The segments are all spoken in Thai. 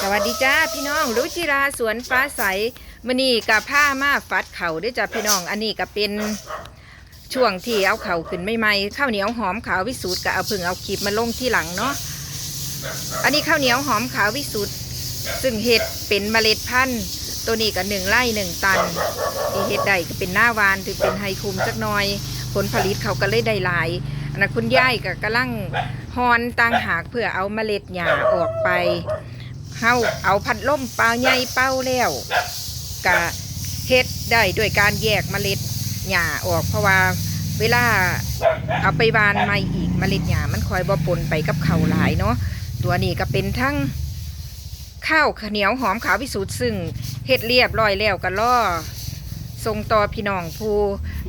สวัสดีจ้าพี่น้องรุจิราสวนฟ้าใสมอนี่กับผ้ามาฟัดเข่าด้วยจ้าพี่น้อง อันนี้ก็เป็นช่วงที่เอาเข่าขึ้นใหม่ๆข้าวเหนียวหอมขาววิสูตรก็เอาเพึ่งเอาคลิปมาลงที่หลังเนาะอันนี้ข้าวเหนียวหอมขาววิสูตรซึ่งเห็ดเป็นเมล็ดพันธุ์ตัวนี้ก็หนึ่งไร่หนึ่งตันที่เห็ดได้ก็เป็นหน้าวานถือเป็นไฮคุมจักหน่อย ผลผลิตเขาก็เลยได้หลายอันนั้นคุณย่ายก็กำลังฮอนต่างหากเพื่อเอาเมล็ดหญ้าออกไป เฮาเอาพัดลมเปล่าใหญ่เป้าแล้วกะเฮ็ดได้ด้วยการแยกเมล็ดหญ้าออก เพราะว่าเวลาเอาไปหวานใหม่อีกเมล็ดหญ้ามันคอยบ่ปนไปกับเขาวหลายเนาะตัวนี้ก็เป็นทั้งข้าวเหนียวหอมขาวพิสูจน์ซึ่งเฮ็ดเรียบร้อยแล้วก็ล่อส่งต่อพี่น้องผู้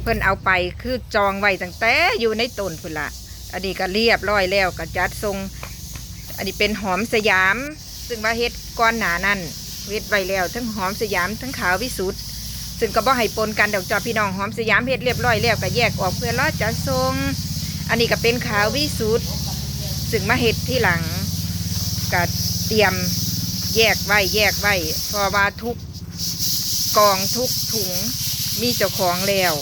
เพิ่นเอาไปคือจองไว้ตั้งแต่อยู่ในต้นพุ่นละอันนี้ก็เรียบร้อยแล้วก็จัดส่งอันนี้เป็นหอมสยาม ซึ่งว่าเฮ็ดก้อนหนานั่นเฮ็ดไว้แล้ว ทั้งหอมสยามทั้งขาววิสุทธ์ซึ่งก็บ่ให้ปนกันดอกจอพี่น้องหอมสยามเฮ็ดเรียบร้อยแล้วก็แยกออกเพื่อรอจะทรง อันนี้ก็เป็นขาววิสุทธ์ซึ่งมาเฮ็ดที่หลังก็เตรียมแยกไว้แยกไว้เพราะว่าทุกกองทุกถุงมีเจ้าของแล้ว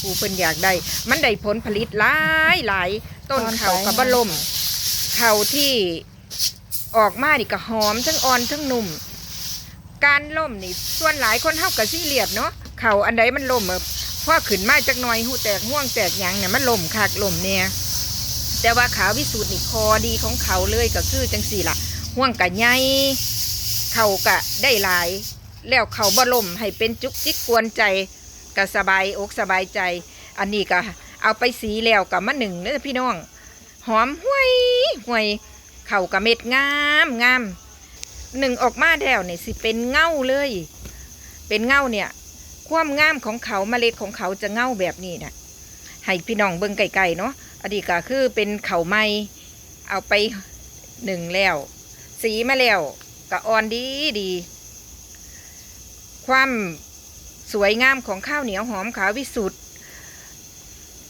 ผู้เพิ่นอยากได้ มันได้ผลผลิตหลายหลายต้นเขากับบล่มเขาที่ ออกมาดิก็หอมทั้งอ่อนทั้งนุ่ม การล่มนี่ส่วนหลายคนเฮากับซี่เรียบเนาะเข่าอันใดมันล่มอะพอขึ้นมาจักหน่อยหูแตกห่วงแตกหยังเนี่ยมันล่มคักล่มเนี่ยแต่ว่าขาววิสูตรนี่คอดีของเขาเลยก็คือจังสี่ละห่วงกะใหญ่เข่ากะได้หลาย แล้วเขาบ่ล่มให้เป็นจุกจิกกวนใจก็สบายอกสบายใจ อันนี้ก็เอาไปสีแล้วกับมะหนึ่งเด้อพี่น้อง หอมห้วยห้วย เข่ากระเม็ดงามงามหนึ่งออกมาแล้วเนี่ยสิเป็นเง่าเลย เป็นเง่าเนี่ย ความงามของเขาเมล็ดของเขาจะเง่าแบบนี้นะให้พี่น้องเบิ่งไกลๆเนาะอดีตก็คือเป็นเขาไม้เอาไปหนึ่งแล้ว สีมาแล้วก็อ่อนดีดี ความสวยงามของข้าวเหนียวหอมขาววิสุทธ์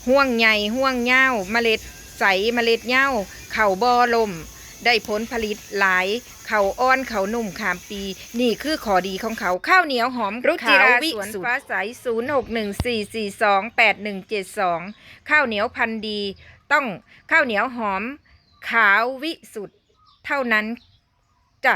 ห่วงใหญ่ห่วงเง่าเมล็ดใสเมล็ดเง่าเข่าบอลม ได้ผลผลิตหลาย เข่าอ่อนเข่านุ่มขามปี นี่คือขอดีของเขาข้าวเหนียวหอมรุจิราวิสุฟ้าใสศูนย์หกหนึ่งสี่สี่สองแปดหนึ่งเจ็ดสองข้าวเหนียวพันธุ์ดี ต้องข้าวเหนียวหอมขาววิสุทธ์เท่านั้นจ้ะ